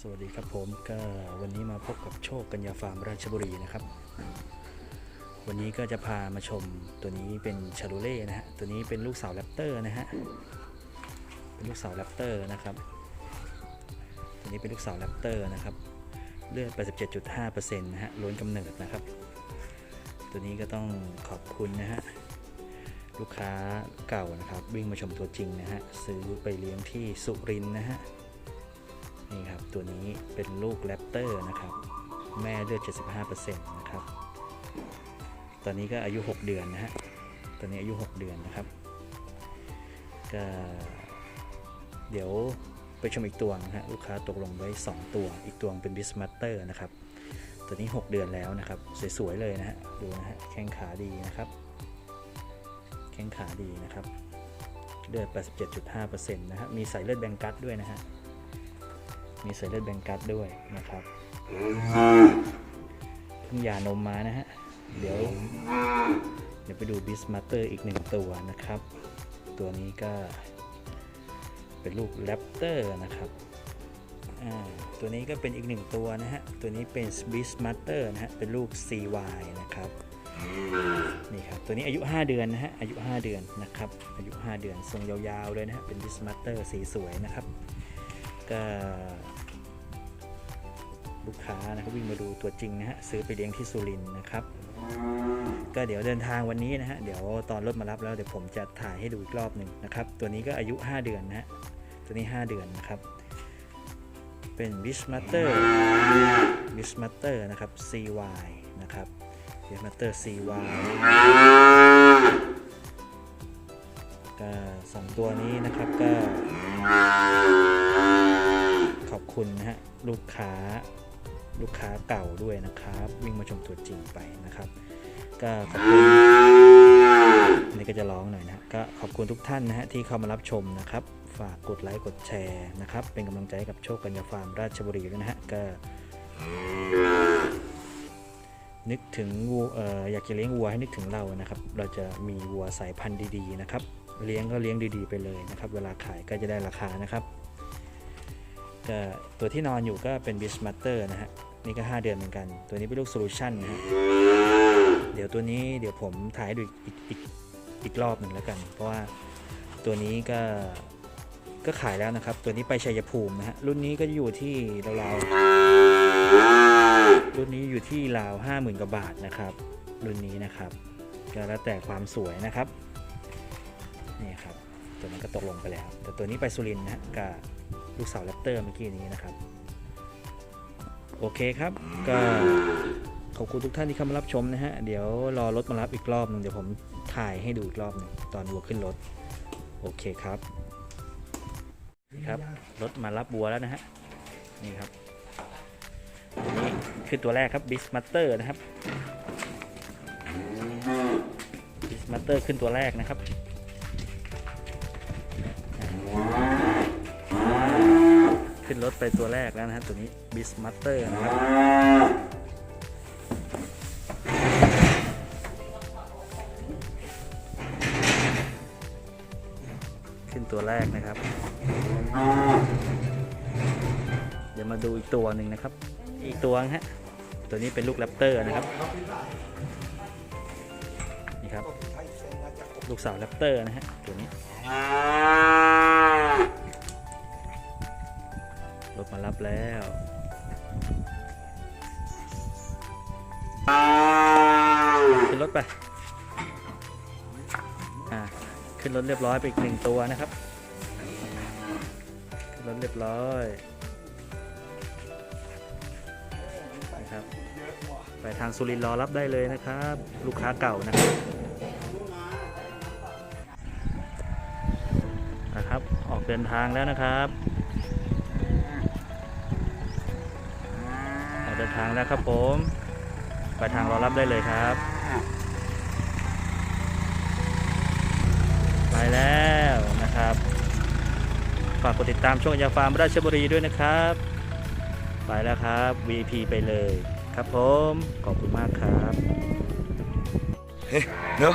สวัสดีครับผมก็วันนี้มาพบกับโชคกัญญาฟาร์มราชบุรีนะครับ วันนี้ก็จะพามาชมตัวนี้เป็นชาลูเล่นะฮะตัวนี้เป็นลูกสาวแรปเตอร์นะฮะเป็นลูกสาวแรปเตอร์นะครับตัวนี้เป็นลูกสาวแรปเตอร์นะครับเลือด 87.5%นะฮะล้วนกำเนิดนะครับ ตัวนี้ก็ต้องขอบคุณนะฮะลูกค้าเก่านะครับ วิ่งมาชมตัวจริงนะฮะซื้อไปเลี้ยงที่สุรินนะฮะ นี่ครับตัวนี้เป็นลูกแรปเตอร์นะครับ แม่เลือด 75%นะครับ ตอนนี้ก็อายุ 6 เดือนนะฮะ ตอนนี้อายุ 6 เดือนนะครับ ก็เดี๋ยวไปชมอีกตัวนะฮะลูกค้าตกลงไว้ 2 ตัว อีกตัวเป็นบิสมัตเตอร์นะครับ ตัวนี้ 6 เดือนแล้วนะครับ สวยๆเลยนะฮะ ดูนะฮะ แข้งขาดีนะครับ แข้งขาดีนะครับ เลือด 87.5%นะฮะ มีสายเลือดแบงกัสด้วยนะฮะ มีสายเลือดแบงกัสด้วยนะครับเพิ่งหยานมมานะฮะ เดี๋ยว เดี๋ยวไปดูบิสมาเตอร์อีกหนึ่งตัวนะครับ ตัวนี้ก็เป็นลูกแรปเตอร์นะครับตัวนี้ก็เป็นอีกหนึ่งตัวนะฮะ ตัวนี้เป็นบิสมาเตอร์นะฮะ เป็นลูก CY นะครับ นี่ครับ ตัวนี้อายุ 5 เดือนนะฮะ อายุ 5 เดือนนะครับ อายุ 5 เดือน ทรงยาวๆเลยนะฮะ เป็นบิสมาเตอร์สีสวยนะครับ ก็ ลูกค้านะครับวิ่งมาดูตัวจริงนะฮะซื้อไปเลี้ยงที่สุรินทร์นะครับ ก็เดี๋ยวเดินทางวันนี้นะฮะเดี๋ยวตอนรถมารับแล้วเดี๋ยวผมจะถ่ายให้ดูอีกรอบหนึ่งนะครับ ตัวนี้ก็อายุ 5 เดือนนะฮะตัวนี้ 5 เดือนนะครับ เป็น b i s m a t e r b i s m a t e r นะครับ CY นะครับ b i s m a t e r CY ก็สองตัวนี้นะครับก็ขอบคุณนะฮะลูกค้า ลูกค้าเก่าด้วยนะครับ วิ่งมาชมตัวจริงไปนะครับ ก็ขอบคุณอันนี่ก็จะร้องหน่อยนะฮะก็ขอบคุณทุกท่านนะฮะที่เข้ามารับชมนะครับ ฝากกดไลค์กดแชร์นะครับ เป็นกำลังใจให้กับโชคกัญญาฟาร์มราชบุรีด้วยนะฮะก็นึกถึงวัวเอ่ออยากจะเลี้ยงวัวให้นึกถึงเรานะครับ เราจะมีวัวสายพันธุ์ดีๆนะครับ เลี้ยงก็เลี้ยงดีๆ ไปเลยนะครับ เวลาขายก็จะได้ราคานะครับ ก็ตัวที่นอนอยู่ก็เป็นบิสมาเตอร์นะฮะนี่ก็ 5 เดือนเหมือนกัน ตัวนี้เป็นลูกโซลูชันนะฮะเดี๋ยวตัวนี้เดี๋ยวผมถ่ายดูอีกอีกอีกรอบหนึ่งแล้วกัน เพราะว่าตัวนี้ก็ก็ขายแล้วนะครับ ตัวนี้ไปชัยภูมินะฮะรุ่นนี้ก็อยู่ที่ราวๆรุ่นนี้อยู่ที่ราวห้าหมื่นกว่าบาทนะครับ รุ่นนี้นะครับก็แล้วแต่ความสวยนะครับนี่ครับตัวนั้นก็ตกลงไปแล้ว แต่ตัวนี้ไปสุรินทร์นะฮะกับ ลูกสาวแรปเตอร์เมื่อกี้นี้นะครับ โอเคครับ ก็ขอบคุณทุกท่านที่เข้ามารับชมนะฮะ เดี๋ยวรอรถมารับอีกรอบหนึงเดี๋ยวผมถ่ายให้ดูอีกรอบหนึงตอนวัวขึ้นรถ โอเคครับนี่ครับ รถมารับวัวแล้วนะฮะ นี่ครับนี่คือตัวแรกครับบิสมาเตอร์นะครับบิสมาเตอร์ขึ้นตัวแรกนะครับ รถไปตัวแรกแล้วนะฮะตัวนี้บิสมาเตอร์นะครับขึ้นตัวแรกนะครับ เดี๋ยวมาดูอีกตัวหนึ่งนะครับ อีกตัวฮะตัวนี้เป็นลูกแรปเตอร์นะครับนี่ครับลูกสาวแรปเตอร์นะฮะตัวนี้ บแล้วขึ้นรถไป อ่า ขึ้นรถเรียบร้อยไปอีกหนึ่งตัวนะครับ ขึ้นรถเรียบร้อยนะครับ ไปทางสุรินทร์รอรับได้เลยนะครับ ลูกค้าเก่านะครับนะครับ ออกเดินทางแล้วนะครับ ทางแล้วครับผมไปทางรอรับได้เลยครับ ไปแล้วนะครับฝากกดติดตามช่องยาฟาร์มราชบุรีด้วยนะครับ ไปแล้วครับ VP ไปเลยครับผม ขอบคุณมากครับเนาะเนาะ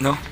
No.